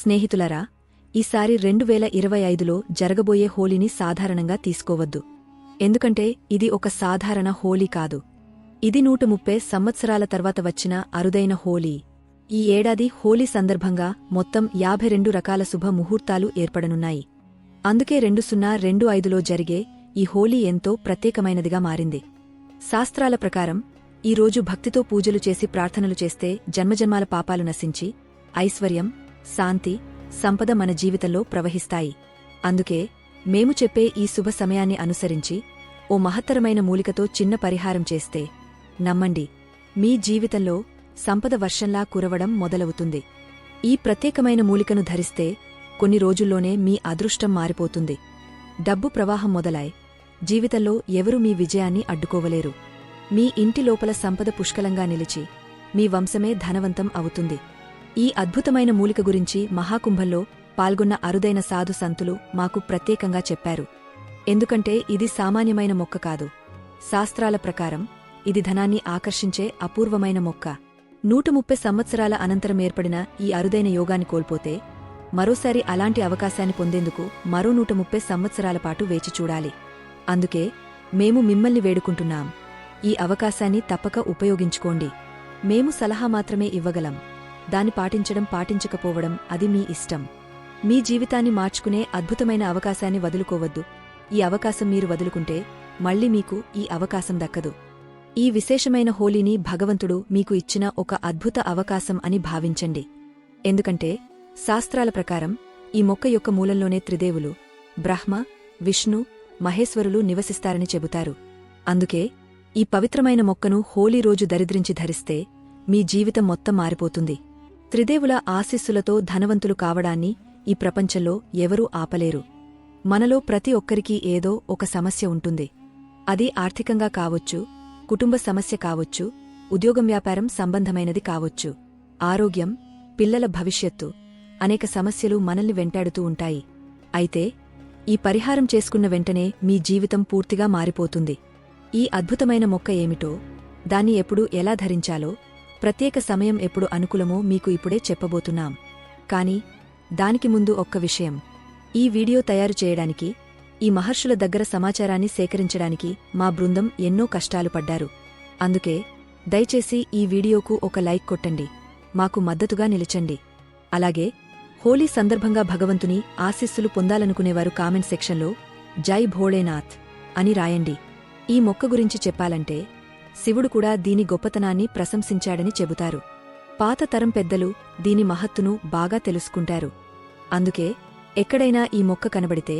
స్నేహితులరా ఈసారి రెండు వేల ఇరవై ఐదులో జరగబోయే హోలీని సాధారణంగా తీసుకోవద్దు. ఎందుకంటే ఇది ఒక సాధారణ హోలీ కాదు. ఇది నూట ముప్పై సంవత్సరాల తర్వాత వచ్చిన అరుదైన హోలీ. ఈ ఏడాది హోలీ సందర్భంగా మొత్తం యాభై రెండు రకాల శుభ ముహూర్తాలు ఏర్పడనున్నాయి. అందుకే రెండు సున్నా రెండు ఐదులో జరిగే ఈ హోలీ ఎంతో ప్రత్యేకమైనదిగా మారింది. శాస్త్రాల ప్రకారం ఈ రోజు భక్తితో పూజలు చేసి ప్రార్థనలు చేస్తే జన్మజన్మాల పాపాలు నశించి ఐశ్వర్యం శాంతి సంపద మన జీవితంలో ప్రవహిస్తాయి. అందుకే మేము చెప్పే ఈ శుభ సమయాన్ని అనుసరించి ఓ మహత్తరమైన మూలికతో చిన్న పరిహారం చేస్తే నమ్మండి మీ జీవితంలో సంపద వర్షంలా కురవడం మొదలవుతుంది. ఈ ప్రత్యేకమైన మూలికను ధరిస్తే కొన్ని రోజుల్లోనే మీ అదృష్టం మారిపోతుంది. డబ్బు ప్రవాహం మొదలాయ్ జీవితంలో ఎవరూ మీ విజయాన్ని అడ్డుకోవలేరు. మీ ఇంటి లోపల సంపద పుష్కలంగా నిలిచి మీ వంశమే ధనవంతం అవుతుంది. ఈ అద్భుతమైన మూలిక గురించి మహాకుంభంలో పాల్గొన్న అరుదైన సాధు సంతులు మాకు ప్రత్యేకంగా చెప్పారు. ఎందుకంటే ఇది సామాన్యమైన మొక్క కాదు. శాస్త్రాల ప్రకారం ఇది ధనాన్ని ఆకర్షించే అపూర్వమైన మొక్క. నూట ముప్పై సంవత్సరాల అనంతరం ఏర్పడిన ఈ అరుదైన యోగాన్ని కోల్పోతే మరోసారి అలాంటి అవకాశాన్ని పొందేందుకు మరో నూట ముప్పై సంవత్సరాల పాటు వేచి చూడాలి. అందుకే మేము మిమ్మల్ని వేడుకుంటున్నాం. ఈ అవకాశాన్ని తప్పక ఉపయోగించుకోండి. మేము సలహా మాత్రమే ఇవ్వగలం. దాన్ని పాటించడం పాటించకపోవడం అది మీ ఇష్టం. మీ జీవితాన్ని మార్చుకునే అద్భుతమైన అవకాశాన్ని వదులుకోవద్దు. ఈ అవకాశం మీరు వదులుకుంటే మళ్ళీ మీకు ఈ అవకాశం దక్కదు. ఈ విశేషమైన హోలీని భగవంతుడు మీకు ఇచ్చిన ఒక అద్భుత అవకాశం అని భావించండి. ఎందుకంటే శాస్త్రాల ప్రకారం ఈ మొక్క యొక్క మూలంలోనే త్రిదేవులు బ్రహ్మ విష్ణు మహేశ్వరులు నివసిస్తారని చెబుతారు. అందుకే ఈ పవిత్రమైన మొక్కను హోలీ రోజు దరిద్రించి ధరిస్తే మీ జీవితం మొత్తం మారిపోతుంది. త్రిదేవుల ఆశీస్సులతో ధనవంతులు కావడాన్ని ఈ ప్రపంచంలో ఎవరూ ఆపలేరు. మనలో ప్రతి ఒక్కరికీ ఏదో ఒక సమస్య ఉంటుంది. అది ఆర్థికంగా కావచ్చు కుటుంబ సమస్య కావచ్చు ఉద్యోగం వ్యాపారం సంబంధమైనది కావచ్చు. ఆరోగ్యం పిల్లల భవిష్యత్తు అనేక సమస్యలు మనల్ని వెంటాడుతూ ఉంటాయి. అయితే ఈ పరిహారం చేసుకున్న వెంటనే మీ జీవితం పూర్తిగా మారిపోతుంది. ఈ అద్భుతమైన మొక్క ఏమిటో దాన్ని ఎప్పుడు ఎలా ధరించాలో ప్రత్యేక సమయం ఎప్పుడు అనుకూలమో మీకు ఇప్పుడే చెప్పబోతున్నాం. కానీ దానికి ముందు ఒక్క విషయం. ఈ వీడియో తయారు చేయడానికి ఈ మహర్షుల దగ్గర సమాచారాన్ని సేకరించడానికి మా బృందం ఎన్నో కష్టాలు పడ్డారు. అందుకే దయచేసి ఈ వీడియోకు ఒక లైక్ కొట్టండి. మాకు మద్దతుగా నిలిచండి. అలాగే హోలీ సందర్భంగా భగవంతుని ఆశీస్సులు పొందాలనుకునేవారు కామెంట్ సెక్షన్లో జై భోళేనాథ్ అని రాయండి. ఈ మొక్క గురించి చెప్పాలంటే శివుడు కూడా దీని గొప్పతనాన్ని ప్రశంసించాడని చెబుతారు. పాత తరం పెద్దలు దీని మహత్తును బాగా తెలుసుకుంటారు. అందుకే ఎక్కడైనా ఈ మొక్క కనబడితే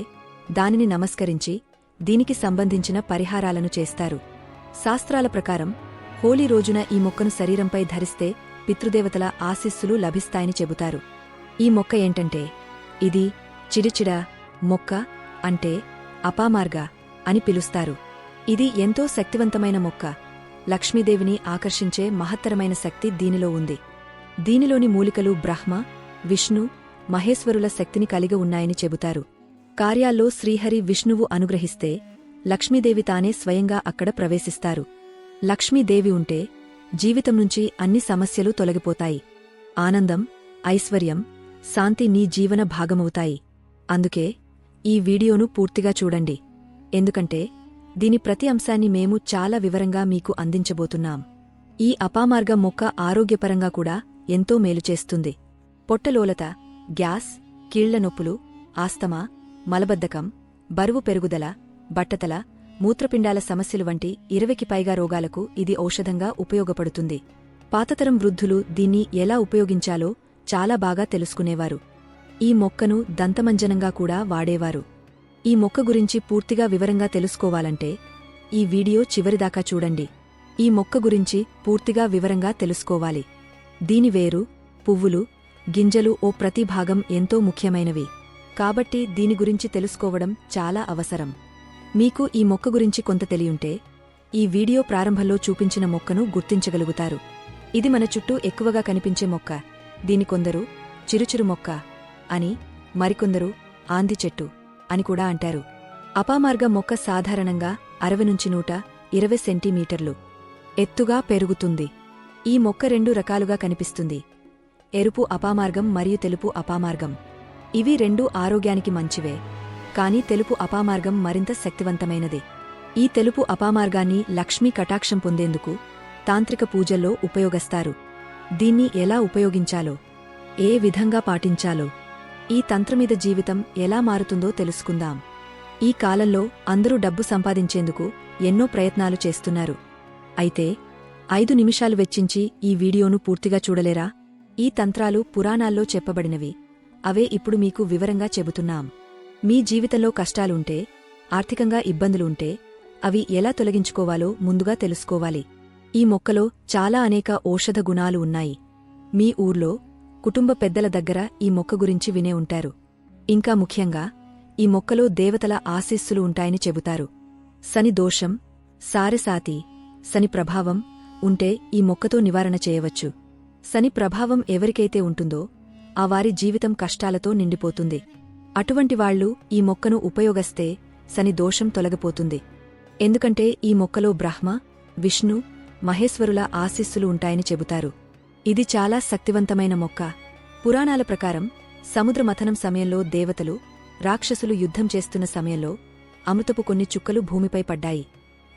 దానిని నమస్కరించి దీనికి సంబంధించిన పరిహారాలను చేస్తారు. శాస్త్రాల ప్రకారం హోలీ రోజున ఈ మొక్కను శరీరంపై ధరిస్తే పితృదేవతల ఆశీస్సులు లభిస్తాయని చెబుతారు. ఈ మొక్క ఏంటంటే ఇది చిడిచిడ మొక్క అంటే అపామార్గ అని పిలుస్తారు. ఇది ఎంతో శక్తివంతమైన మొక్క. లక్ష్మీదేవిని ఆకర్షించే మహత్తరమైన శక్తి దీనిలో ఉంది. దీనిలోని మూలికలు బ్రహ్మ విష్ణు మహేశ్వరుల శక్తిని కలిగి ఉన్నాయని చెబుతారు. కార్యాల్లో శ్రీహరి విష్ణువు అనుగ్రహిస్తే లక్ష్మీదేవి తానే స్వయంగా అక్కడ ప్రవేశిస్తారు. లక్ష్మీదేవి ఉంటే జీవితం నుంచి అన్ని సమస్యలు తొలగిపోతాయి. ఆనందం ఐశ్వర్యం శాంతి నీ జీవన భాగమవుతాయి. అందుకే ఈ వీడియోను పూర్తిగా చూడండి. ఎందుకంటే దీని ప్రతి అంశాన్ని మేము చాలా వివరంగా మీకు అందించబోతున్నాం. ఈ అపామార్గ మొక్క ఆరోగ్యపరంగా కూడా ఎంతో మేలు చేస్తుంది. పొట్టలోలత గ్యాస్ కీళ్ళ నొప్పులు ఆస్తమా మలబద్ధకం బరువు పెరుగుదల బట్టతల మూత్రపిండాల సమస్యలు వంటి ఇరవైకి పైగా రోగాలకు ఇది ఔషధంగా ఉపయోగపడుతుంది. పాతతరం వృద్ధులు దీన్ని ఎలా ఉపయోగించాలో చాలా బాగా తెలుసుకునేవారు. ఈ మొక్కను దంతమంజనంగా కూడా వాడేవారు. ఈ మొక్క గురించి పూర్తిగా వివరంగా తెలుసుకోవాలంటే ఈ వీడియో చివరిదాకా చూడండి. ఈ మొక్క గురించి పూర్తిగా వివరంగా తెలుసుకోవాలి. దీని వేరు పువ్వులు గింజలు ఓ ప్రతి భాగం ఎంతో ముఖ్యమైనవి. కాబట్టి దీని గురించి తెలుసుకోవడం చాలా అవసరం. మీకు ఈ మొక్క గురించి కొంత తెలియుంటే ఈ వీడియో ప్రారంభంలో చూపించిన మొక్కను గుర్తించగలుగుతారు. ఇది మన చుట్టూ ఎక్కువగా కనిపించే మొక్క. దీని కొందరు చిరుచిరు మొక్క అని మరికొందరు ఆంది చెట్టు. అని కూడా అంటారు. అపామార్గ మొక్క సాధారణంగా అరవై నుంచి నూట ఇరవై సెంటీమీటర్లు. ఎత్తుగా పెరుగుతుంది. ఈ మొక్క రెండు రకాలుగా కనిపిస్తుంది. ఎరుపు అపామార్గం మరియు తెలుపు అపామార్గం. ఇవి రెండు ఆరోగ్యానికి మంచివే. కాని తెలుపు అపామార్గం మరింత శక్తివంతమైనది. ఈ తెలుపు అపామార్గాన్ని లక్ష్మీ కటాక్షం పొందేందుకు తాంత్రిక పూజల్లో ఉపయోగస్తారు. దీన్ని ఎలా ఉపయోగించాలో ఏ విధంగా పాటించాలో ఈ తంత్రమీద జీవితం ఎలా మారుతుందో తెలుసుకుందాం. ఈ కాలంలో అందరూ డబ్బు సంపాదించేందుకు ఎన్నో ప్రయత్నాలు చేస్తున్నారు. అయితే ఐదు నిమిషాలు వెచ్చించి ఈ వీడియోను పూర్తిగా చూడలేరా? ఈ తంత్రాలు పురాణాల్లో చెప్పబడినవి. అవే ఇప్పుడు మీకు వివరంగా చెబుతున్నాం. మీ జీవితంలో కష్టాలుంటే ఆర్థికంగా ఇబ్బందులుంటే అవి ఎలా తొలగించుకోవాలో ముందుగా తెలుసుకోవాలి. ఈ మొక్కలో చాలా అనేక ఔషధ గుణాలు ఉన్నాయి. మీ ఊర్లో కుటుంబ పెద్దల దగ్గర ఈ మొక్క గురించి వినే ఉంటారు. ఇంకా ముఖ్యంగా ఈ మొక్కలో దేవతల ఆశీస్సులు ఉంటాయని చెబుతారు. శని దోషం సారసాతి శని ప్రభావం ఉంటే ఈ మొక్కతో నివారణ చేయవచ్చు. శని ప్రభావం ఎవరికైతే ఉంటుందో ఆ వారి జీవితం కష్టాలతో నిండిపోతుంది. అటువంటి వాళ్ళు ఈ మొక్కను ఉపయోగస్తే శని దోషం తొలగిపోతుంది. ఎందుకంటే ఈ మొక్కలో బ్రహ్మ విష్ణు మహేశ్వరుల ఆశీస్సులు ఉంటాయని చెబుతారు. ఇది చాలా శక్తివంతమైన మొక్క. పురాణాల ప్రకారం సముద్రమథనం సమయంలో దేవతలు రాక్షసులు యుద్ధం చేస్తున్న సమయంలో అమృతపు కొన్ని చుక్కలు భూమిపై పడ్డాయి.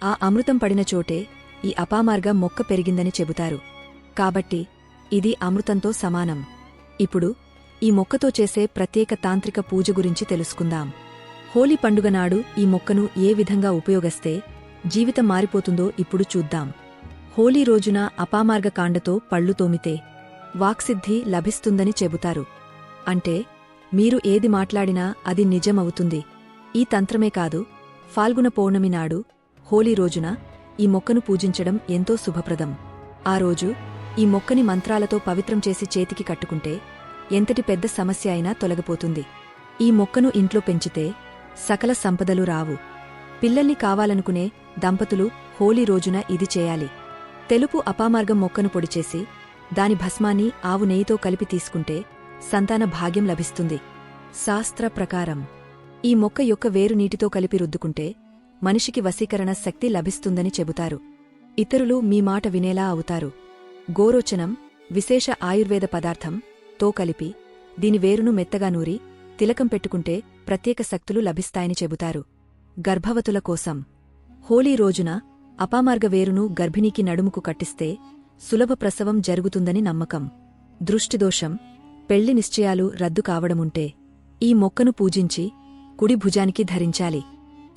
ఆ అమృతం పడిన చోటే ఈ అపామార్గ మొక్క పెరిగిందని చెబుతారు. కాబట్టి ఇది అమృతంతో సమానం. ఇప్పుడు ఈ మొక్కతో చేసే ప్రత్యేక తాంత్రిక పూజ గురించి తెలుసుకుందాం. హోలీ పండుగ నాడు ఈ మొక్కను ఏ విధంగా ఉపయోగిస్తే జీవితం మారిపోతుందో ఇప్పుడు చూద్దాం. హోలీ రోజున అపామార్గ కాండతో పళ్ళు తోమితే వాక్సిద్ధి లభిస్తుందని చెబుతారు. అంటే మీరు ఏది మాట్లాడినా అది నిజమవుతుంది. ఈ తంత్రమే కాదు ఫాల్గుణ పౌర్ణమి నాడు హోలీ రోజున ఈ మొక్కను పూజించడం ఎంతో శుభప్రదం. ఆ రోజు ఈ మొక్కని మంత్రాలతో పవిత్రం చేసి చేతికి కట్టుకుంటే ఎంతటి పెద్ద సమస్య అయినా తొలగిపోతుంది. ఈ మొక్కను ఇంట్లో పెంచితే సకల సంపదలు రావు. పిల్లల్ని కావాలనుకునే దంపతులు హోలీ రోజున ఇది చేయాలి. తెలుపు అపామార్గం మొక్కను పొడిచేసి దాని భస్మాన్ని ఆవు నెయ్యితో కలిపి తీసుకుంటే సంతాన భాగ్యం లభిస్తుంది. శాస్త్ర ప్రకారం ఈ మొక్క యొక్క వేరు నీటితో కలిపి రుద్దుకుంటే మనిషికి వశీకరణ శక్తి లభిస్తుందని చెబుతారు. ఇతరులు మీ మాట వినేలా అవుతారు. గోరోచనం విశేష ఆయుర్వేద పదార్థం తో కలిపి దీని వేరును మెత్తగా నూరి తిలకం పెట్టుకుంటే ప్రత్యేక శక్తులు లభిస్తాయని చెబుతారు. గర్భవతుల కోసం హోలీ రోజున అపామార్గ వేరును గర్భిణికి నడుముకు కట్టిస్తే సులభ ప్రసవం జరుగుతుందని నమ్మకం. దృష్టిదోషం పెళ్ళి నిశ్చయాలు రద్దు కావడముంటే ఈ మొక్కను పూజించి కుడి భుజానికి ధరించాలి.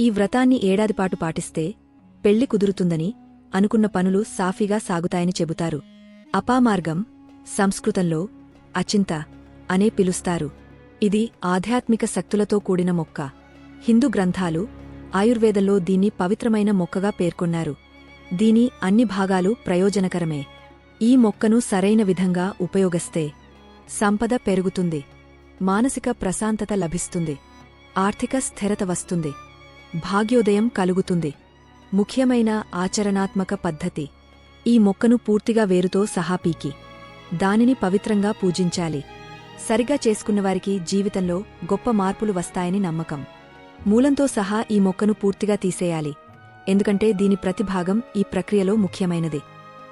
ఈ వ్రతాన్ని ఏడాదిపాటు పాటిస్తే పెళ్ళి కుదురుతుందని అనుకున్న పనులు సాఫీగా సాగుతాయని చెబుతారు. అపామార్గం సంస్కృతంలో అచింత అనే పిలుస్తారు. ఇది ఆధ్యాత్మిక శక్తులతో కూడిన మొక్క. హిందూ గ్రంథాలు ఆయుర్వేదంలో దీన్ని పవిత్రమైన మొక్కగా పేర్కొన్నారు. దీని అన్ని భాగాలు ప్రయోజనకరమే. ఈ మొక్కను సరైన విధంగా ఉపయోగిస్తే సంపద పెరుగుతుంది మానసిక ప్రశాంతత లభిస్తుంది ఆర్థిక స్థిరత వస్తుంది భాగ్యోదయం కలుగుతుంది. ముఖ్యమైన ఆచరణాత్మక పద్ధతి ఈ మొక్కను పూర్తిగా వేరుతో సహా పీకి దానిని పవిత్రంగా పూజించాలి. సరిగా చేసుకున్నవారికి జీవితంలో గొప్ప మార్పులు వస్తాయని నమ్మకం. మూలంతో సహా ఈ మొక్కను పూర్తిగా తీసేయాలి. ఎందుకంటే దీని ప్రతిభాగం ఈ ప్రక్రియలో ముఖ్యమైనది.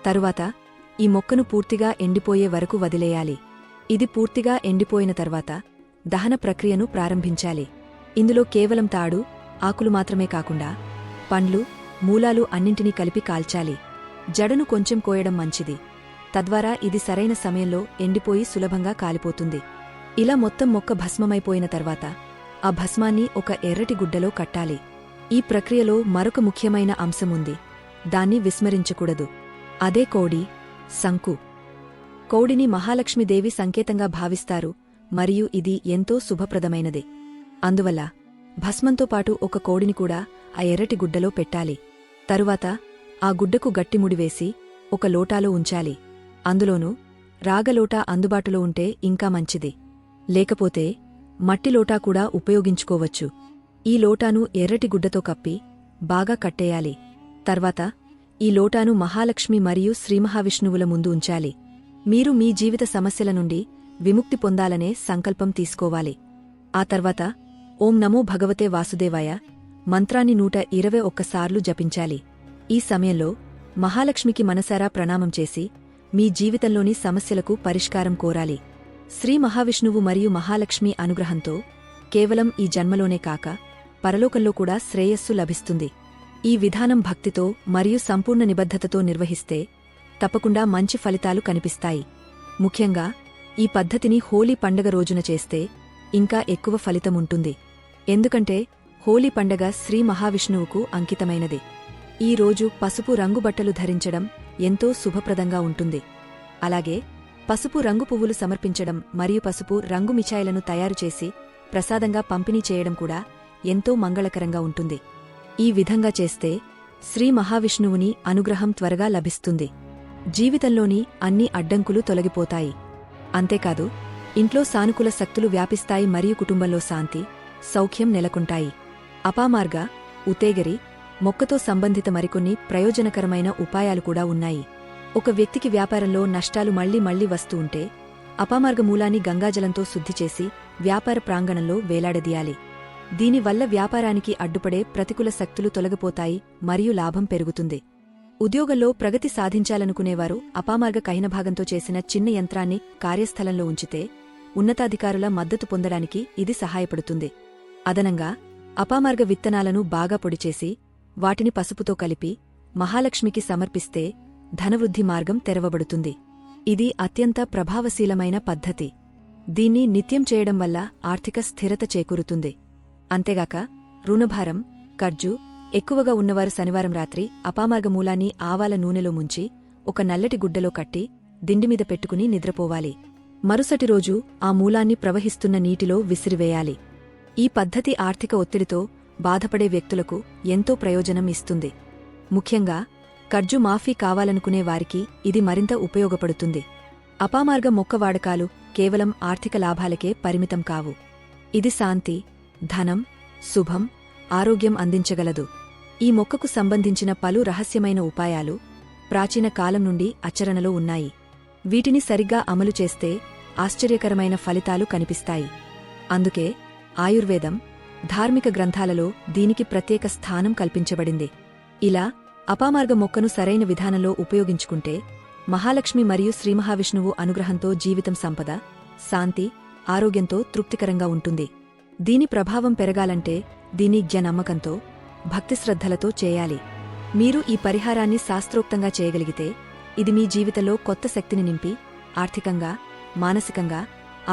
తరువాత ఈ మొక్కను పూర్తిగా ఎండిపోయే వరకు వదిలేయాలి. ఇది పూర్తిగా ఎండిపోయిన తర్వాత దహన ప్రక్రియను ప్రారంభించాలి. ఇందులో కేవలం తాడు ఆకులు మాత్రమే కాకుండా పండ్లు మూలాలు అన్నింటినీ కలిపి కాల్చాలి. జడను కొంచెం కోయడం మంచిది. తద్వారా ఇది సరైన సమయంలో ఎండిపోయి సులభంగా కాలిపోతుంది. ఇలా మొత్తం మొక్క భస్మమైపోయిన తర్వాత ఆ భస్మాన్ని ఒక ఎర్రటి గుడ్డలో కట్టాలి. ఈ ప్రక్రియలో మరొక ముఖ్యమైన అంశముంది. దాన్ని విస్మరించకూడదు. అదే కోడి సంకు కోడిని మహాలక్ష్మీదేవి సంకేతంగా భావిస్తారు మరియు ఇది ఎంతో శుభప్రదమైనది. అందువల్ల భస్మంతో పాటు ఒక కోడిని కూడా ఆ ఎర్రటి గుడ్డలో పెట్టాలి. తరువాత ఆ గుడ్డకు గట్టిముడివేసి ఒక లోటాలో ఉంచాలి. అందులోనూ రాగలోటా అందుబాటులో ఉంటే ఇంకా మంచిది. లేకపోతే మట్టి లోటా కూడా ఉపయోగించుకోవచ్చు. ఈ లోటాను ఎర్రటి గుడ్డతో కప్పి బాగా కట్టేయాలి. తర్వాత ఈ లోటాను మహాలక్ష్మి మరియు శ్రీమహావిష్ణువుల ముందు ఉంచాలి. మీరు మీ జీవిత సమస్యల నుండి విముక్తి పొందాలనే సంకల్పం తీసుకోవాలి. ఆ తర్వాత ఓం నమో భగవతే వాసుదేవాయ మంత్రాన్ని నూట ఇరవై ఒక్కసార్లు జపించాలి. ఈ సమయంలో మహాలక్ష్మికి మనసారా ప్రణామం చేసి మీ జీవితంలోని సమస్యలకు పరిష్కారం కోరాలి. శ్రీ మహావిష్ణువు మరియు మహాలక్ష్మి అనుగ్రహంతో కేవలం ఈ జన్మలోనే కాక పరలోకంలో కూడా శ్రేయస్సు లభిస్తుంది. ఈ విధానం భక్తితో మరియు సంపూర్ణ నిబద్ధతతో నిర్వహిస్తే తప్పకుండా మంచి ఫలితాలు కనిపిస్తాయి. ముఖ్యంగా ఈ పద్ధతిని హోలీ పండగ రోజున చేస్తే ఇంకా ఎక్కువ ఫలితముంటుంది ఎందుకంటే హోలీ పండగ శ్రీ మహావిష్ణువుకు అంకితమైనది. ఈ రోజు పసుపు రంగు బట్టలు ధరించడం ఎంతో శుభప్రదంగా ఉంటుంది. అలాగే పసుపు రంగు పువ్వులు సమర్పించడం మరియు పసుపు రంగు మిఠాయిలను తయారుచేసి ప్రసాదంగా పంపిణీ చేయడం కూడా ఎంతో మంగళకరంగా ఉంటుంది. ఈ విధంగా చేస్తే శ్రీ మహావిష్ణువుని అనుగ్రహం త్వరగా లభిస్తుంది. జీవితంలోని అన్ని అడ్డంకులు తొలగిపోతాయి. అంతేకాదు ఇంట్లో సానుకూల శక్తులు వ్యాపిస్తాయి మరియు కుటుంబంలో శాంతి సౌఖ్యం నెలకొంటాయి. అపామార్గ ఉతేగరి మొక్కతో సంబంధిత మరికొన్ని ప్రయోజనకరమైన ఉపాయాలు కూడా ఉన్నాయి. ఒక వ్యక్తికి వ్యాపారంలో నష్టాలు మళ్ళీ మళ్ళీ వస్తూ ఉంటే అపామార్గ మూలాన్ని గంగాజలంతో శుద్ధి చేసి వ్యాపార ప్రాంగణంలో వేలాడదీయాలి. దీనివల్ల వ్యాపారానికి అడ్డుపడే ప్రతికూల శక్తులు తొలగిపోతాయి మరియు లాభం పెరుగుతుంది. ఉద్యోగంలో ప్రగతి సాధించాలనుకునేవారు అపామార్గ కహినభాగంతో చేసిన చిన్న యంత్రాన్ని కార్యస్థలంలో ఉంచితే ఉన్నతాధికారుల మద్దతు పొందడానికి ఇది సహాయపడుతుంది. అదనంగా అపామార్గ విత్తనాలను బాగా పొడిచేసి వాటిని పసుపుతో కలిపి మహాలక్ష్మికి సమర్పిస్తే ధనవృద్ధి మార్గం తెరవబడుతుంది. ఇది అత్యంత ప్రభావశీలమైన పద్ధతి. దీన్ని నిత్యం చేయడం వల్ల ఆర్థిక స్థిరత చేకూరుతుంది. అంతేగాక రుణభారం ఖర్జు ఎక్కువగా ఉన్నవారు శనివారం రాత్రి అపామార్గమూలాన్ని ఆవాల నూనెలో ముంచి ఒక నల్లటి గుడ్డలో కట్టి దిండిమీద పెట్టుకుని నిద్రపోవాలి. మరుసటి రోజు ఆ మూలాన్ని ప్రవహిస్తున్న నీటిలో విసిరివేయాలి. ఈ పద్ధతి ఆర్థిక ఒత్తిడితో బాధపడే వ్యక్తులకు ఎంతో ప్రయోజనం ఇస్తుంది. ముఖ్యంగా ఖర్జు మాఫీ కావాలనుకునే వారికి ఇది మరింత ఉపయోగపడుతుంది. అపామార్గ మొక్క వాడకాలు కేవలం ఆర్థిక లాభాలకే పరిమితం కావు. ఇది శాంతి ధనం శుభం ఆరోగ్యం అందించగలదు. ఈ మొక్కకు సంబంధించిన పలు రహస్యమైన ఉపాయాలు ప్రాచీన కాలం నుండి ఆచరణలో ఉన్నాయి. వీటిని సరిగ్గా అమలు చేస్తే ఆశ్చర్యకరమైన ఫలితాలు కనిపిస్తాయి. అందుకే ఆయుర్వేదం ధార్మిక గ్రంథాలలో దీనికి ప్రత్యేక స్థానం కల్పించబడింది. ఇలా అపామార్గ మొక్కను సరైన విధానంలో ఉపయోగించుకుంటే మహాలక్ష్మి మరియు శ్రీమహావిష్ణువు అనుగ్రహంతో జీవితం సంపద శాంతి ఆరోగ్యంతో తృప్తికరంగా ఉంటుంది. దీని ప్రభావం పెరగాలంటే దీని జ్ఞనమ్మకంతో భక్తిశ్రద్ధలతో చేయాలి. మీరు ఈ పరిహారాన్ని శాస్త్రోక్తంగా చేయగలిగితే ఇది మీ జీవితంలో కొత్త శక్తిని నింపి ఆర్థికంగా మానసికంగా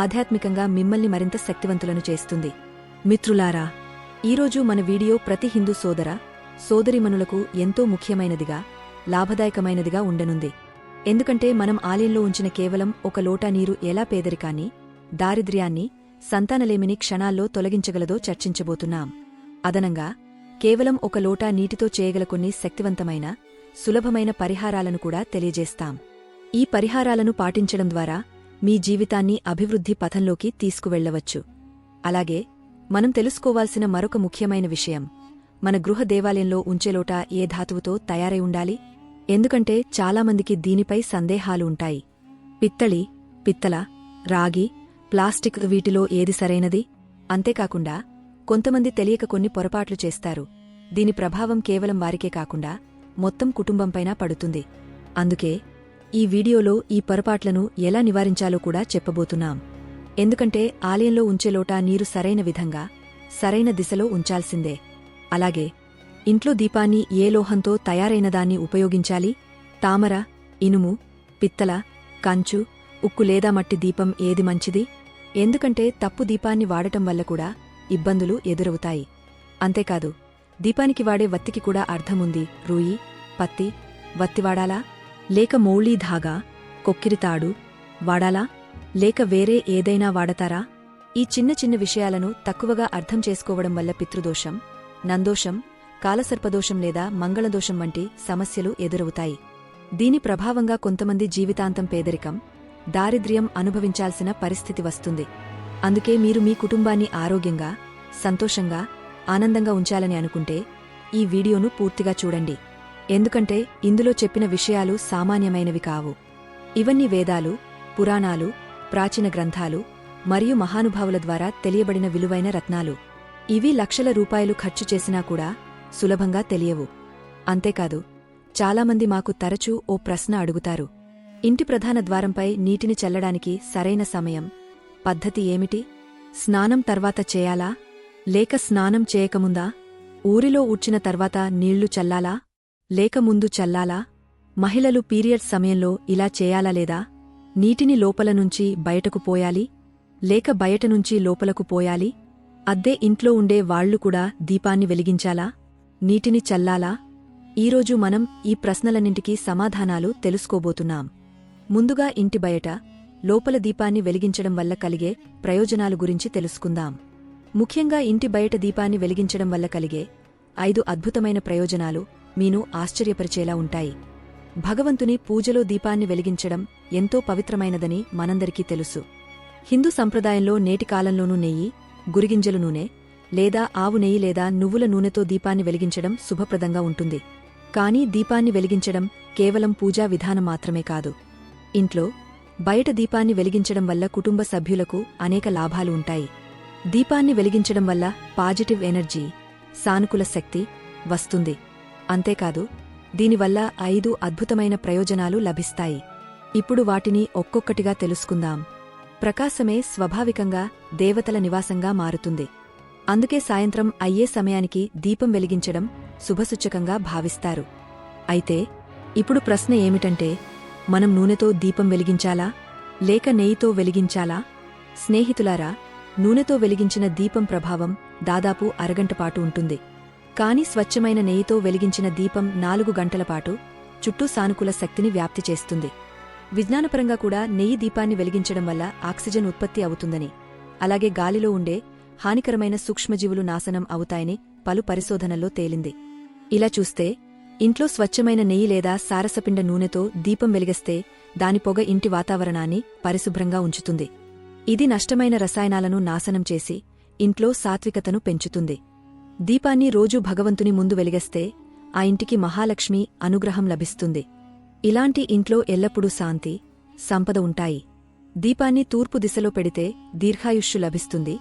ఆధ్యాత్మికంగా మిమ్మల్ని మరింత శక్తివంతులను చేస్తుంది. మిత్రులారా ఈరోజు మన వీడియో ప్రతి హిందూ సోదర సోదరిమనులకు ఎంతో ముఖ్యమైనదిగా లాభదాయకమైనదిగా ఉండనుంది. ఎందుకంటే మనం ఆలయంలో ఉంచిన కేవలం ఒక లోటా నీరు ఎలా పేదరికాన్ని దారిద్ర్యాన్ని సంతానలేమిని క్షణాల్లో తొలగించగలదో చర్చించబోతున్నాం. అదనంగా కేవలం ఒక లోటా నీటితో చేయగల కొన్ని శక్తివంతమైన సులభమైన పరిహారాలను కూడా తెలియజేస్తాం. ఈ పరిహారాలను పాటించడం ద్వారా మీ జీవితాన్ని అభివృద్ధి పథంలోకి తీసుకువెళ్ళవచ్చు అలాగే మనం తెలుసుకోవాల్సిన మరొక ముఖ్యమైన విషయం మన గృహ దేవాలయంలో ఉంచేలోట ఏ ధాతువుతో తయారై ఉండాలి? ఎందుకంటే చాలామందికి దీనిపై సందేహాలు ఉంటాయి. పిత్తళి పిత్తల రాగి ప్లాస్టిక్ వీటిలో ఏది సరైనది? అంతేకాకుండా కొంతమంది తెలియక కొన్ని పొరపాట్లు చేస్తారు. దీని ప్రభావం కేవలం వారికే కాకుండా మొత్తం కుటుంబంపైనా పడుతుంది. అందుకే ఈ వీడియోలో ఈ పొరపాట్లను ఎలా నివారించాలో కూడా చెప్పబోతున్నాం. ఎందుకంటే ఆలయంలో ఉంచేలోటా నీరు సరైన విధంగా సరైన దిశలో ఉంచాల్సిందే. అలాగే ఇంట్లో దీపాన్ని ఏ లోహంతో తయారైనదాన్ని ఉపయోగించాలి? తామర ఇనుము పిత్తల కంచు ఉక్కు లేదా మట్టి దీపం ఏది మంచిది? ఎందుకంటే తప్పు దీపాన్ని వాడటం వల్ల కూడా ఇబ్బందులు ఎదురవుతాయి. అంతేకాదు దీపానికి వాడే వత్తికి కూడా అర్థముంది రూయి పత్తి వత్తి వాడాలా? లేక మౌళీ ధాగా కొక్కిరితాడు వాడాలా? లేక వేరే ఏదైనా వాడతారా? ఈ చిన్న చిన్న విషయాలను తక్కువగా అర్థం చేసుకోవడం వల్ల పితృదోషం? నందోషం కాలసర్పదోషం లేదా మంగళదోషం వంటి సమస్యలు ఎదురవుతాయి. దీని ప్రభావంగా కొంతమంది జీవితాంతం పేదరికం దారిద్ర్యం అనుభవించాల్సిన పరిస్థితి వస్తుంది. అందుకే మీరు మీ కుటుంబాన్ని ఆరోగ్యంగా సంతోషంగా ఆనందంగా ఉంచాలని అనుకుంటే ఈ వీడియోను పూర్తిగా చూడండి. ఎందుకంటే ఇందులో చెప్పిన విషయాలు సామాన్యమైనవి కావు. ఇవన్నీ వేదాలు పురాణాలు ప్రాచీన గ్రంథాలు మరియు మహానుభావుల ద్వారా తెలియబడిన విలువైన రత్నాలు. ఇవి లక్షల రూపాయలు ఖర్చు చేసినా కూడా సులభంగా తెలియవు. అంతేకాదు చాలామంది మాకు తరచూ ఓ ప్రశ్న అడుగుతారు. ఇంటి ప్రధాన ద్వారంపై నీటిని చల్లడానికి సరైన సమయం పద్ధతి ఏమిటి? స్నానం తర్వాత చేయాలా? లేక స్నానం చేయకముందా? ఊరిలో ఉడ్చిన తర్వాత నీళ్ళు చల్లాలా? లేక ముందు చల్లాలా? మహిళలు పీరియడ్ సమయంలో ఇలా చేయాలా లేదా? నీటిని లోపల నుంచి బయటకు పోయాలి? లేక బయట నుంచి లోపలకు పోయాలి? అద్దె ఇంట్లో ఉండే వాళ్ళు కూడా దీపాన్ని వెలిగించాలా? నీటిని చల్లాలా? ఈరోజు మనం ఈ ప్రశ్నలన్నింటికీ సమాధానాలు తెలుసుకోబోతున్నాం. ముందుగా ఇంటి బయట లోపల దీపాన్ని వెలిగించడం వల్ల కలిగే ప్రయోజనాలు గురించి తెలుసుకుందాం. ముఖ్యంగా ఇంటి బయట దీపాన్ని వెలిగించడం వల్ల కలిగే ఐదు అద్భుతమైన ప్రయోజనాలు మీను ఆశ్చర్యపరిచేలా ఉంటాయి. భగవంతుని పూజలో దీపాన్ని వెలిగించడం ఎంతో పవిత్రమైనదని మనందరికీ తెలుసు. హిందూ సంప్రదాయంలో నేటి కాలంలోనూ నెయ్యి గురిగింజల నూనె లేదా ఆవు నెయ్యి లేదా నువ్వుల నూనెతో దీపాన్ని వెలిగించడం శుభప్రదంగా ఉంటుంది. కానీ దీపాన్ని వెలిగించడం కేవలం పూజా విధానం మాత్రమే కాదు. ఇంట్లో బయట దీపాన్ని వెలిగించడం వల్ల కుటుంబ సభ్యులకు అనేక లాభాలు ఉంటాయి. దీపాన్ని వెలిగించడం వల్ల పాజిటివ్ ఎనర్జీ సానుకూల శక్తి వస్తుంది. అంతేకాదు దీనివల్ల ఐదు అద్భుతమైన ప్రయోజనాలు లభిస్తాయి. ఇప్పుడు వాటిని ఒక్కొక్కటిగా తెలుసుకుందాం. ప్రకాశమే స్వాభావికంగా దేవతల నివాసంగా మారుతుంది. అందుకే సాయంత్రం అయ్యే సమయానికి దీపం వెలిగించడం శుభసూచకంగా భావిస్తారు. అయితే ఇప్పుడు ప్రశ్న ఏమిటంటే మనం నూనెతో దీపం వెలిగించాలా? లేక నెయ్యితో వెలిగించాలా? స్నేహితులారా నూనెతో వెలిగించిన దీపం ప్రభావం దాదాపు అరగంటపాటు ఉంటుంది. కాని స్వచ్ఛమైన నెయ్యితో వెలిగించిన దీపం నాలుగు గంటలపాటు చుట్టూ సానుకూల శక్తిని వ్యాప్తి చేస్తుంది. విజ్ఞానపరంగా కూడా నెయ్యి దీపాన్ని వెలిగించడం వల్ల ఆక్సిజన్ ఉత్పత్తి అవుతుందని అలాగే గాలిలో ఉండే హానికరమైన సూక్ష్మజీవులు నాశనం అవుతాయని పలు పరిశోధనల్లో తేలింది. ఇలా చూస్తే ఇంట్లో స్వచ్ఛమైన నెయ్యి లేదా సారసపిండ నూనెతో దీపం వెలిగిస్తే దాని పొగ ఇంటి వాతావరణాన్ని పరిశుభ్రంగా ఉంచుతుంది. ఇది నష్టమైన రసాయనాలను నాశనం చేసి ఇంట్లో సాత్వికతను పెంచుతుంది. దీపాన్ని రోజూ భగవంతుని ముందు వెలిగస్తే ఆ ఇంటికి మహాలక్ష్మి అనుగ్రహం లభిస్తుంది. ఇలాంటి ఇంట్లో ఎల్లప్పుడూ శాంతి సంపద ఉంటాయి. దీపాన్ని తూర్పు దిశలో పెడితే దీర్ఘాయుష్యు లభిస్తుంది.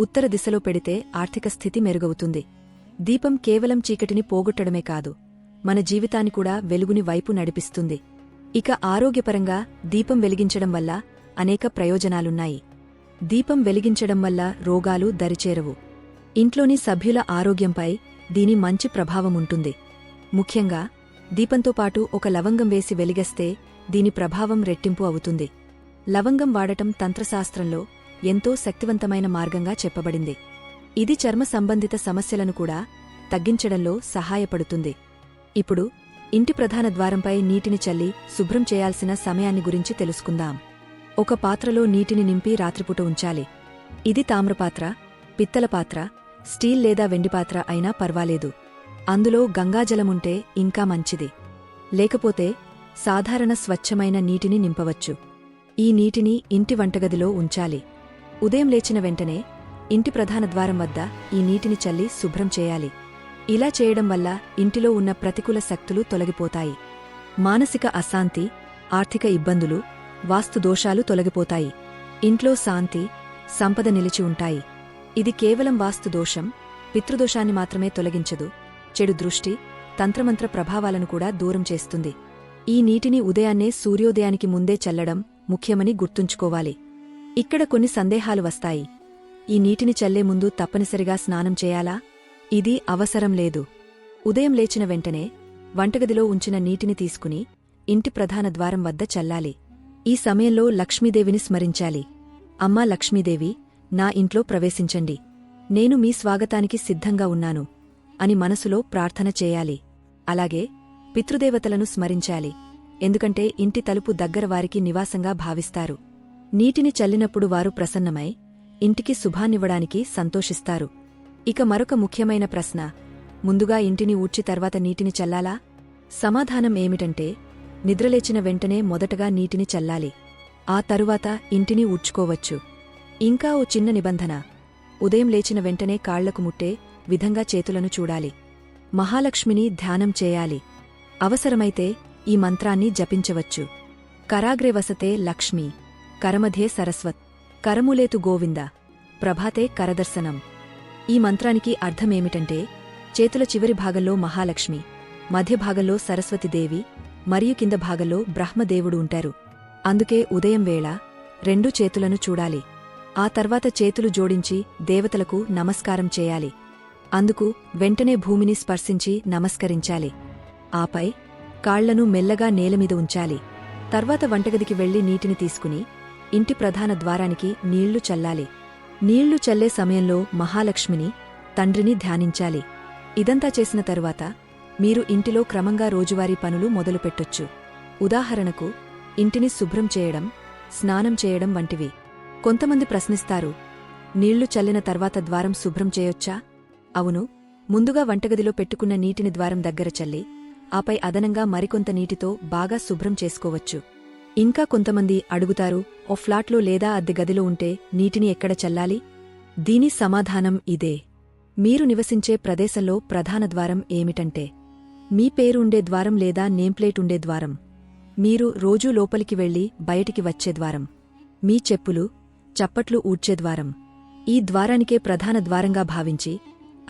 ఉత్తర దిశలో పెడితే ఆర్థిక స్థితి మెరుగవుతుంది. దీపం కేవలం చీకటిని పోగొట్టడమే కాదు మన జీవితాన్ని కూడా వెలుగుని వైపు నడిపిస్తుంది. ఇక ఆరోగ్యపరంగా దీపం వెలిగించడం వల్ల అనేక ప్రయోజనాలున్నాయి. దీపం వెలిగించడం వల్ల రోగాలు దరిచేరవు. ఇంట్లోని సభ్యుల ఆరోగ్యంపై దీని మంచి ప్రభావముంటుంది ముఖ్యంగా దీపంతో పాటు ఒక లవంగం వేసి వెలిగస్తే దీని ప్రభావం రెట్టింపు అవుతుంది. లవంగం వాడటం తంత్రశాస్త్రంలో ఎంతో శక్తివంతమైన మార్గంగా చెప్పబడింది. ఇది చర్మ సంబంధిత సమస్యలను కూడా తగ్గించడంలో సహాయపడుతుంది. ఇప్పుడు ఇంటి ప్రధాన ద్వారంపై నీటిని చల్లి శుభ్రం చేయాల్సిన సమయాన్ని గురించి తెలుసుకుందాం. ఒక పాత్రలో నీటిని నింపి రాత్రిపూట ఉంచాలి. ఇది తామ్రపాత్ర పిత్తల పాత్ర స్టీల్ లేదా వెండిపాత్ర అయినా పర్వాలేదు. అందులో గంగాజలముంటే ఇంకా మంచిది. లేకపోతే సాధారణ స్వచ్ఛమైన నీటిని నింపవచ్చు. ఈ నీటిని ఇంటి వంటగదిలో ఉంచాలి. ఉదయం లేచిన వెంటనే ఇంటి ప్రధాన ద్వారం వద్ద ఈ నీటిని చల్లి శుభ్రం చేయాలి. ఇలా చేయడం వల్ల ఇంటిలో ఉన్న ప్రతికూల శక్తులు తొలగిపోతాయి. మానసిక అశాంతి ఆర్థిక ఇబ్బందులు వాస్తు దోషాలు తొలగిపోతాయి. ఇంట్లో శాంతి సంపద నిలిచి ఉంటాయి. ఇది కేవలం వాస్తు దోషం పితృదోషాన్ని మాత్రమే తొలగించదు. చెడు దృష్టి తంత్రమంత్ర ప్రభావాలను కూడా దూరం చేస్తుంది. ఈ నీటిని ఉదయాన్నే సూర్యోదయానికి ముందే చల్లడం ముఖ్యమని గుర్తుంచుకోవాలి. ఇక్కడ కొన్ని సందేహాలు వస్తాయి. ఈ నీటిని చల్లే ముందు తప్పనిసరిగా స్నానం చేయాలా? ఇది అవసరం లేదు. ఉదయం లేచిన వెంటనే వంటగదిలో ఉంచిన నీటిని తీసుకుని ఇంటి ప్రధాన ద్వారం వద్ద చల్లాలి. ఈ సమయంలో లక్ష్మీదేవిని స్మరించాలి. అమ్మా లక్ష్మీదేవి నా ఇంట్లో ప్రవేశించండి. నేను మీ స్వాగతానికి సిద్ధంగా ఉన్నాను. అని మనసులో ప్రార్థన చేయాలి. అలాగే పితృదేవతలను స్మరించాలి. ఎందుకంటే ఇంటి తలుపు దగ్గర వారికి నివాసంగా భావిస్తారు. నీటిని చల్లినప్పుడు వారు ప్రసన్నమై ఇంటికి శుభాన్నివ్వడానికి సంతోషిస్తారు. ఇక మరొక ముఖ్యమైన ప్రశ్న. ముందుగా ఇంటిని ఊడ్చి తర్వాత నీటిని చల్లాలా? సమాధానం ఏమిటంటే నిద్రలేచిన వెంటనే మొదటగా నీటిని చల్లాలి. ఆ తరువాత ఇంటిని ఊడ్చుకోవచ్చు. ఇంకా ఓ చిన్న నిబంధన. ఉదయం లేచిన వెంటనే కాళ్ళకు ముట్టే విధంగా చేతులను చూడాలి. మహాలక్ష్మిని ధ్యానం చేయాలి. అవసరమైతే ఈ మంత్రాన్ని జపించవచ్చు. కరాగ్రే వసతే లక్ష్మి. కరమధే సరస్వత్. కరములేతు గోవింద. ప్రభాతే కరదర్శనం. ఈ మంత్రానికి అర్థమేమిటంటే చేతుల చివరి భాగంలో మహాలక్ష్మి మధ్య భాగంలో సరస్వతిదేవి మరియు కింద భాగంలో బ్రహ్మదేవుడు ఉంటారు. అందుకే ఉదయం వేళ రెండు చేతులను చూడాలి. ఆ తర్వాత చేతులు జోడించి దేవతలకు నమస్కారం చేయాలి. అందుకు వెంటనే భూమిని స్పర్శించి నమస్కరించాలి. ఆపై కాళ్ళను మెల్లగా నేలమీద ఉంచాలి. తర్వాత వంటగదికి వెళ్ళి నీటిని తీసుకుని ఇంటి ప్రధాన ద్వారానికి నీళ్ళు చల్లాలి. నీళ్ళు చల్లే సమయంలో మహాలక్ష్మిని తండ్రిని ధ్యానించాలి. ఇదంతా చేసిన తరువాత మీరు ఇంటిలో క్రమంగా రోజువారీ పనులు మొదలుపెట్టొచ్చు. ఉదాహరణకు ఇంటిని శుభ్రం చేయడం స్నానం చేయడం వంటివి. కొంతమంది ప్రశ్నిస్తారు నీళ్ళు చల్లిన తర్వాత ద్వారం శుభ్రం చేయొచ్చా? అవును ముందుగా వంటగదిలో పెట్టుకున్న నీటిని ద్వారం దగ్గర చల్లి ఆపై అదనంగా మరికొంత నీటితో బాగా శుభ్రం చేసుకోవచ్చు. ఇంకా కొంతమంది అడుగుతారు ఓ ఫ్లాట్లో లేదా అద్దె గదిలో ఉంటే నీటిని ఎక్కడ చల్లాలి? దీని సమాధానం ఇదే. మీరు నివసించే ప్రదేశంలో ప్రధాన ద్వారం ఏమిటంటే మీ పేరు ఉండే ద్వారం లేదా నేమ్ప్లేట్ ఉండే ద్వారం. మీరు రోజూ లోపలికి వెళ్ళి బయటికి వచ్చే ద్వారం. మీ చెప్పులు చప్పట్లు ఊడ్చే ద్వారం. ఈ ద్వారానికే ప్రధాన ద్వారంగా భావించి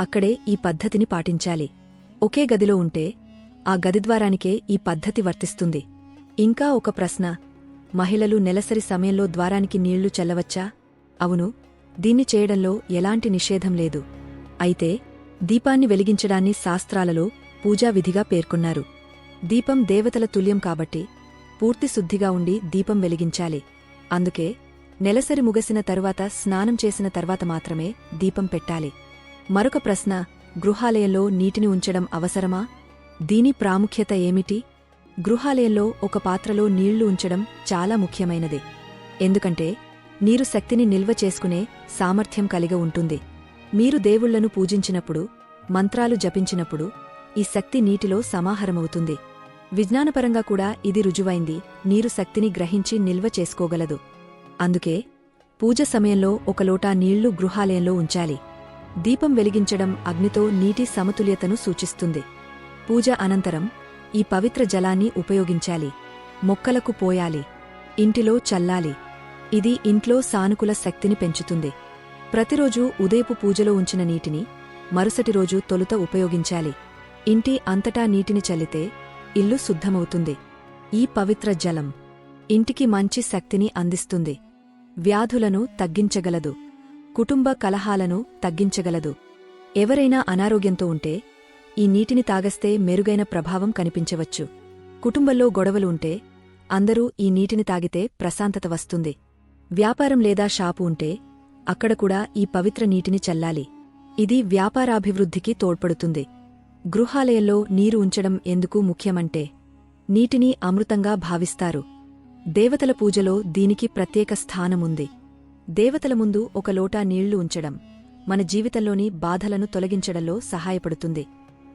అక్కడే ఈ పద్ధతిని పాటించాలి. ఒకే గదిలో ఉంటే ఆ గదిద్వారానికే ఈ పద్ధతి వర్తిస్తుంది. ఇంకా ఒక ప్రశ్న. మహిళలు నెలసరి సమయంలో ద్వారానికి నీళ్ళు చల్లవచ్చా? అవును. దీన్ని చేయడంలో ఎలాంటి నిషేధం లేదు. అయితే దీపాన్ని వెలిగించడాన్ని శాస్త్రాలలో పూజావిధిగా పేర్కొన్నారు. దీపం దేవతల తుల్యం కాబట్టి పూర్తి శుద్ధిగా ఉండి దీపం వెలిగించాలి. అందుకే నెలసరి ముగసిన తరువాత స్నానం చేసిన తర్వాత మాత్రమే దీపం పెట్టాలి. మరొక ప్రశ్న గృహాలయంలో నీటిని ఉంచడం అవసరమా? దీని ప్రాముఖ్యత ఏమిటి? గృహాలయంలో ఒక పాత్రలో నీళ్ళు ఉంచడం చాలా ముఖ్యమైనది. ఎందుకంటే నీరు శక్తిని నిల్వ చేసుకునే సామర్థ్యం కలిగి ఉంటుంది. మీరు దేవుళ్ళను పూజించినప్పుడు మంత్రాలు జపించినప్పుడు ఈ శక్తి నీటిలో సమాహారమవుతుంది. విజ్ఞానపరంగా కూడా ఇది రుజువైంది. నీరు శక్తిని గ్రహించి నిల్వ చేసుకోగలదు. అందుకే పూజ సమయంలో ఒక లోటా నీళ్ళు గృహాలయంలో ఉంచాలి. దీపం వెలిగించడం అగ్నితో నీటి సమతుల్యతను సూచిస్తుంది. పూజ అనంతరం ఈ పవిత్ర జలాన్ని ఉపయోగించాలి. మొక్కలకు పోయాలి. ఇంటిలో చల్లాలి. ఇది ఇంట్లో సానుకూల శక్తిని పెంచుతుంది. ప్రతిరోజూ ఉదయపు పూజలో ఉంచిన నీటిని మరుసటి రోజు తొలుత ఉపయోగించాలి. ఇంటి అంతటా నీటిని చల్లితే ఇల్లు శుద్ధమవుతుంది. ఈ పవిత్ర జలం ఇంటికి మంచి శక్తిని అందిస్తుంది. వ్యాధులను తగ్గించగలదు. కుటుంబ కలహాలను తగ్గించగలదు. ఎవరైనా అనారోగ్యంతో ఉంటే ఈ నీటిని తాగస్తే మెరుగైన ప్రభావం కనిపించవచ్చు. కుటుంబంలో గొడవలు ఉంటే అందరూ ఈ నీటిని తాగితే ప్రశాంతత వస్తుంది. వ్యాపారం లేదా షాపు ఉంటే అక్కడ కూడా ఈ పవిత్ర నీటిని చల్లాలి. ఇది వ్యాపారాభివృద్ధికి తోడ్పడుతుంది. గృహాలయంలో నీరు ఉంచడం ఎందుకు ముఖ్యమంటే నీటిని అమృతంగా భావిస్తారు. దేవతల పూజలో దీనికి ప్రత్యేక స్థానముంది. దేవతల ముందు ఒక లోటా నీళ్ళు ఉంచడం మన జీవితంలోని బాధలను తొలగించడంలో సహాయపడుతుంది.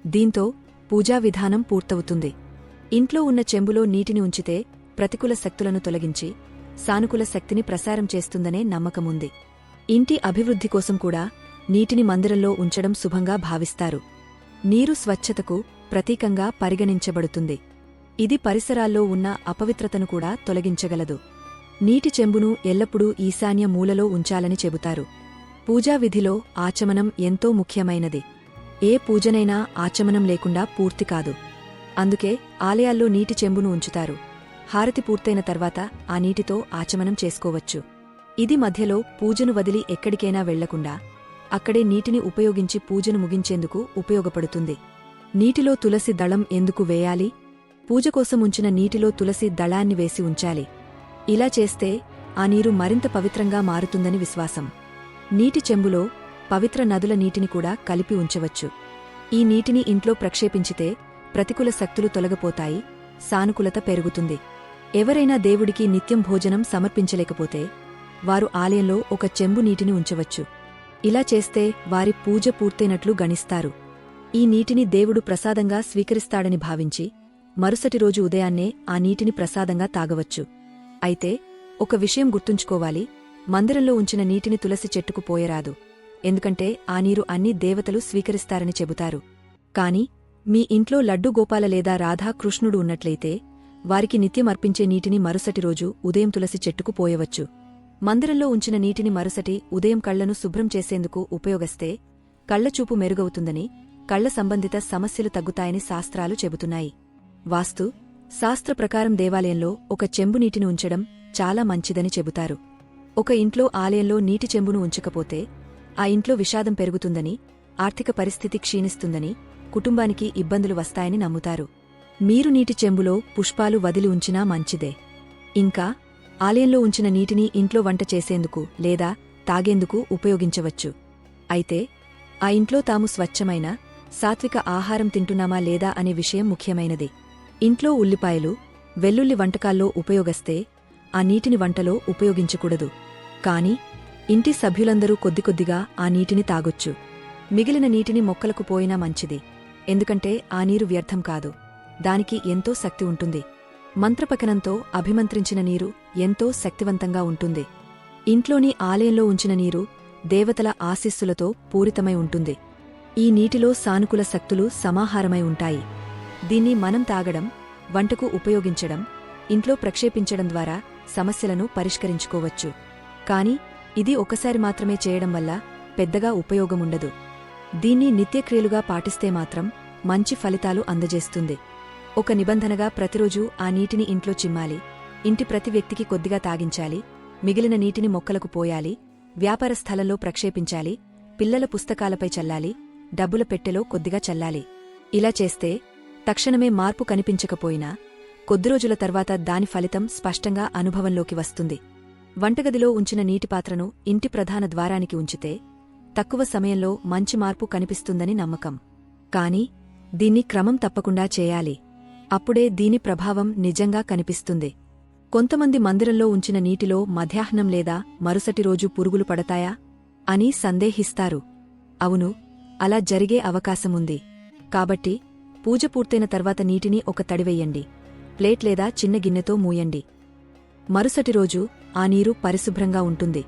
దీంతో పూజా విధానం పూర్తవుతుంది. ఇంట్లో ఉన్న చెంబులో నీటిని ఉంచితే ప్రతికూల శక్తులను తొలగించి సానుకూల శక్తిని ప్రసారం చేస్తుందనే నమ్మకముంది. ఇంటి అభివృద్ధి కోసం కూడా నీటిని మందిరంలో ఉంచడం శుభంగా భావిస్తారు. నీరు స్వచ్ఛతకు ప్రతీకంగా పరిగణించబడుతుంది. ఇది పరిసరాల్లో ఉన్న అపవిత్రతను కూడా తొలగించగలదు. నీటి చెంబును ఎల్లప్పుడూ ఈశాన్య మూలలో ఉంచాలని చెబుతారు. పూజావిధిలో ఆచమనం ఎంతో ముఖ్యమైనది. ఏ పూజనైనా ఆచమనం లేకుండా పూర్తి కాదు. అందుకే ఆలయాల్లో నీటి చెంబును ఉంచుతారు. హారతి పూర్తయిన తర్వాత ఆ నీటితో ఆచమనం చేసుకోవచ్చు. ఇది మధ్యలో పూజను వదిలి ఎక్కడికైనా వెళ్ళకుండా అక్కడే నీటిని ఉపయోగించి పూజను ముగించేందుకు ఉపయోగపడుతుంది. నీటిలో తులసి దళం ఎందుకు వేయాలి? పూజ కోసం ఉంచిన నీటిలో తులసి దళాన్ని వేసి ఉంచాలి. ఇలా చేస్తే ఆ నీరు మరింత పవిత్రంగా మారుతుందని విశ్వాసం. నీటి చెంబులో పవిత్ర నదుల నీటిని కూడా కలిపి ఉంచవచ్చు. ఈ నీటిని ఇంట్లో ప్రక్షేపించితే ప్రతికూల శక్తులు తొలగపోతాయి సానుకూలత పెరుగుతుంది. ఎవరైనా దేవుడికి నిత్యం భోజనం సమర్పించలేకపోతే వారు ఆలయంలో ఒక చెంబు నీటిని ఉంచవచ్చు. ఇలా చేస్తే వారి పూజ పూర్తయినట్లు గణిస్తారు. ఈ నీటిని దేవుడు ప్రసాదంగా స్వీకరిస్తాడని భావించి మరుసటి రోజు ఉదయాన్నే ఆ నీటిని ప్రసాదంగా తాగవచ్చు. అయితే ఒక విషయం గుర్తుంచుకోవాలి మందిరంలో ఉంచిన నీటిని తులసి చెట్టుకు పోయరాదు. ఎందుకంటే ఆ నీరు అన్ని దేవతలు స్వీకరిస్తారని చెబుతారు. కాని మీ ఇంట్లో లడ్డు గోపాల లేదా రాధా కృష్ణుడు ఉన్నట్లయితే వారికి నిత్యం అర్పించే నీటిని మరుసటి రోజు ఉదయం తులసి చెట్టుకు పోయవచ్చు. మందిరంలో ఉంచిన నీటిని మరుసటి ఉదయం కళ్ళను శుభ్రం చేసేందుకు ఉపయోగస్తే కళ్ళచూపు మెరుగవుతుందని కళ్ళ సంబంధిత సమస్యలు తగ్గుతాయని శాస్త్రాలు చెబుతున్నాయి. వాస్తు శాస్త్ర ప్రకారం దేవాలయంలో ఒక చెంబు నీటిని ఉంచడం చాలా మంచిదని చెబుతారు. ఒక ఇంట్లో ఆలయంలో నీటి చెంబును ఉంచకపోతే ఆ ఇంట్లో విషాదం పెరుగుతుందని ఆర్థిక పరిస్థితి క్షీణిస్తుందని కుటుంబానికి ఇబ్బందులు వస్తాయని నమ్ముతారు. మీరు నీటి చెంబులో పుష్పాలు వదిలి ఉంచినా మంచిదే. ఇంకా ఆలయంలో ఉంచిన నీటిని ఇంట్లో వంట చేసేందుకు లేదా తాగేందుకు ఉపయోగించవచ్చు. అయితే ఆ ఇంట్లో తాము స్వచ్ఛమైన సాత్విక ఆహారం తింటున్నామా లేదా అనే విషయం ముఖ్యమైనది. ఇంట్లో ఉల్లిపాయలు వెల్లుల్లి వంటకాల్లో ఉపయోగస్తే ఆ నీటిని వంటలో ఉపయోగించకూడదు. కాని ఇంటి సభ్యులందరూ కొద్ది కొద్దిగా ఆ నీటిని తాగొచ్చు. మిగిలిన నీటిని మొక్కలకు పోయినా మంచిది. ఎందుకంటే ఆ నీరు వ్యర్థం కాదు. దానికి ఎంతో శక్తి ఉంటుంది. మంత్రపకనంతో అభిమంత్రించిన నీరు ఎంతో శక్తివంతంగా ఉంటుంది. ఇంట్లోని ఆలయంలో ఉంచిన నీరు దేవతల ఆశీస్సులతో పూరితమై ఉంటుంది. ఈ నీటిలో సానుకూల శక్తులు సమాహారమై ఉంటాయి. దీన్ని మనం తాగడం వంటకు ఉపయోగించడం ఇంట్లో ప్రక్షేపించడం ద్వారా సమస్యలను పరిష్కరించుకోవచ్చు. కాని ఇది ఒకసారి మాత్రమే చేయడం వల్ల పెద్దగా ఉపయోగముండదు. దీన్ని నిత్యక్రియలుగా పాటిస్తే మాత్రం మంచి ఫలితాలు అందజేస్తుంది. ఒక నిబంధనగా ప్రతిరోజూ ఆ నీటిని ఇంట్లో చిమ్మాలి ఇంటి ప్రతి వ్యక్తికి కొద్దిగా తాగించాలి మిగిలిన నీటిని మొక్కలకు పోయాలి వ్యాపార స్థలంలో ప్రక్షేపించాలి పిల్లల పుస్తకాలపై చల్లాలి డబ్బుల పెట్టెలో కొద్దిగా చల్లాలి. ఇలా చేస్తే తక్షణమే మార్పు కనిపించకపోయినా కొద్ది రోజుల తర్వాత దాని ఫలితం స్పష్టంగా అనుభవంలోకి వస్తుంది. వంటగదిలో ఉంచిన నీటిపాత్రను ఇంటి ప్రధాన ద్వారానికి ఉంచితే తక్కువ సమయంలో మంచి మార్పు కనిపిస్తుందని నమ్మకం. కాని దీన్ని క్రమం తప్పకుండా చేయాలి. అప్పుడే దీని ప్రభావం నిజంగా కనిపిస్తుంది. కొంతమంది మందిరంలో ఉంచిన నీటిలో మధ్యాహ్నం లేదా మరుసటి రోజు పురుగులు పడతాయా? అని సందేహిస్తారు. అవును అలా జరిగే అవకాశముంది. కాబట్టి పూజ పూర్తయిన తర్వాత నీటిని ఒక తడివెయ్యండి ప్లేట్ లేదా చిన్న గిన్నెతో మూయండి. మరుసటి రోజు ఆ నీరు పరిశుభ్రంగా ఉంటుంది.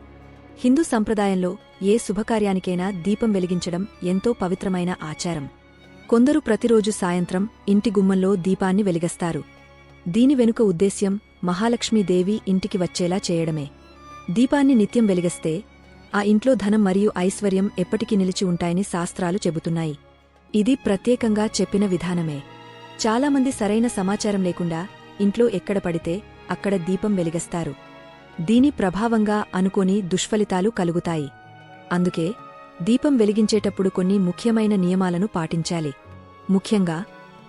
హిందూ సంప్రదాయంలో ఏ శుభకార్యానికైనా దీపం వెలిగించడం ఎంతో పవిత్రమైన ఆచారం. కొందరు ప్రతిరోజు సాయంత్రం ఇంటి గుమ్మంలో దీపాన్ని వెలిగస్తారు. దీని వెనుక ఉద్దేశ్యం మహాలక్ష్మీదేవి ఇంటికి వచ్చేలా చేయడమే. దీపాన్ని నిత్యం వెలిగస్తే ఆ ఇంట్లో ధనం మరియు ఐశ్వర్యం ఎప్పటికీ నిలిచి ఉంటాయని శాస్త్రాలు చెబుతున్నాయి. ఇది ప్రత్యేకంగా చెప్పిన విధానమే. చాలామంది సరైన సమాచారం లేకుండా ఇంట్లో ఎక్కడ పడితే అక్కడ దీపం వెలిగస్తారు. దీని ప్రభావంగా అనుకోని దుష్ఫలితాలు కలుగుతాయి. అందుకే దీపం వెలిగించేటప్పుడు కొన్ని ముఖ్యమైన నియమాలను పాటించాలి. ముఖ్యంగా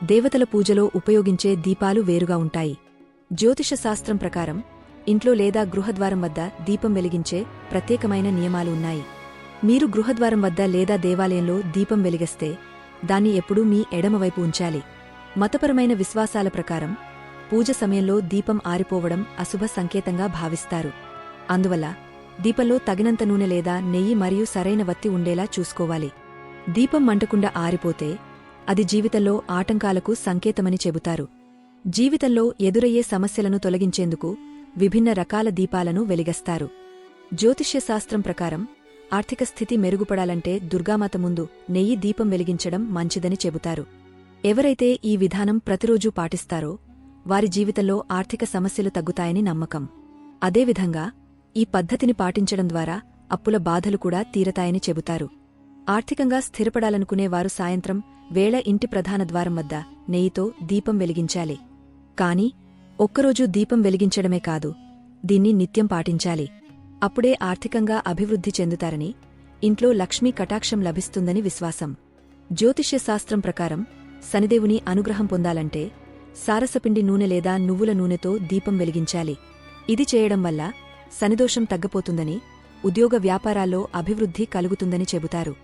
దేవతల పూజలో ఉపయోగించే దీపాలు వేరుగా ఉంటాయి. జ్యోతిషశాస్త్రం ప్రకారం ఇంట్లో లేదా గృహద్వారం వద్ద దీపం వెలిగించే ప్రత్యేకమైన నియమాలు ఉన్నాయి. మీరు గృహద్వారం వద్ద లేదా దేవాలయంలో దీపం వెలిగిస్తే దాన్ని ఎప్పుడూ మీ ఎడమవైపు ఉంచాలి. మతపరమైన విశ్వాసాల ప్రకారం పూజ సమయంలో దీపం ఆరిపోవడం అశుభ సంకేతంగా భావిస్తారు. అందువల్ల దీపంలో తగినంత నూనె లేదా నెయ్యి మరియు సరైన వత్తి ఉండేలా చూసుకోవాలి. దీపం మంటకుండా ఆరిపోతే అది జీవితంలో ఆటంకాలకు సంకేతమని చెబుతారు. జీవితంలో ఎదురయ్యే సమస్యలను తొలగించేందుకు విభిన్న రకాల దీపాలను వెలిగస్తారు. జ్యోతిష్యశాస్త్రం ప్రకారం ఆర్థిక స్థితి మెరుగుపడాలంటే దుర్గామాత ముందు నెయ్యి దీపం వెలిగించడం మంచిదని చెబుతారు. ఎవరైతే ఈ విధానం ప్రతిరోజూ పాటిస్తారో వారి జీవితంలో ఆర్థిక సమస్యలు తగ్గుతాయని నమ్మకం. అదేవిధంగా ఈ పద్ధతిని పాటించడం ద్వారా అప్పుల బాధలు కూడా తీరతాయని చెబుతారు. ఆర్థికంగా స్థిరపడాలనుకునేవారు సాయంత్రం వేళ ఇంటి ప్రధాన ద్వారం వద్ద నెయ్యితో దీపం వెలిగించాలి. కాని ఒక్కరోజు దీపం వెలిగించడమే కాదు దీన్ని నిత్యం పాటించాలి. అప్పుడే ఆర్థికంగా అభివృద్ధి చెందుతారని ఇంట్లో లక్ష్మీ కటాక్షం లభిస్తుందని విశ్వాసం. జ్యోతిష్య శాస్త్రం ప్రకారం శనిదేవుని అనుగ్రహం పొందాలంటే సారసపిండి నూనె లేదా నువ్వుల నూనెతో దీపం వెలిగించాలి. ఇది చేయడం వల్ల శనిదోషం తగ్గపోతుందని ఉద్యోగ వ్యాపారాల్లో అభివృద్ధి కలుగుతుందని చెబుతారు.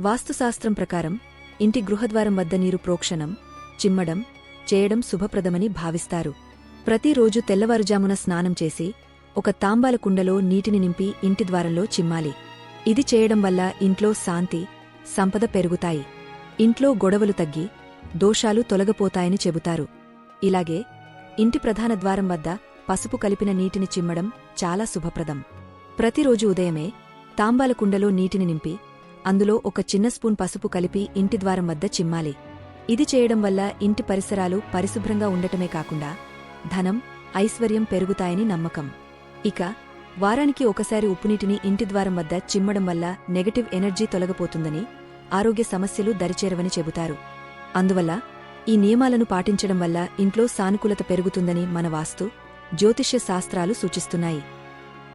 వాస్తుశాస్త్రం ప్రకారం ఇంటి గృహద్వారం వద్ద నీరు ప్రోక్షణం చిమ్మడం చేయడం శుభప్రదమని భావిస్తారు. ప్రతిరోజు తెల్లవారుజామున స్నానం చేసి ఒక తాంబాల కుండలో నీటిని నింపి ఇంటి ద్వారంలో చిమ్మాలి. ఇది చేయడం వల్ల ఇంట్లో శాంతి సంపద పెరుగుతాయి. ఇంట్లో గొడవలు తగ్గి దోషాలు తొలగపోతాయని చెబుతారు. ఇలాగే ఇంటి ప్రధాన ద్వారం వద్ద పసుపు కలిపిన నీటిని చిమ్మడం చాలా శుభప్రదం. ప్రతిరోజు ఉదయమే తాంబాల కుండలో నీటిని నింపి అందులో ఒక చిన్న స్పూన్ పసుపు కలిపి ఇంటి ద్వారం వద్ద చిమ్మాలి. ఇది చేయడం వల్ల ఇంటి పరిసరాలు పరిశుభ్రంగా ఉండటమే కాకుండా ధనం ఐశ్వర్యం పెరుగుతాయని నమ్మకం. ఇక వారానికి ఒకసారి ఉప్పునీటిని ఇంటి ద్వారం వద్ద చిమ్మడం వల్ల నెగటివ్ ఎనర్జీ తొలగపోతుందని ఆరోగ్య సమస్యలు దరిచేరవని చెబుతారు. అందువల్ల ఈ నియమాలను పాటించడం వల్ల ఇంట్లో సానుకూలత పెరుగుతుందని మన వాస్తు జ్యోతిష్య శాస్త్రాలు సూచిస్తున్నాయి.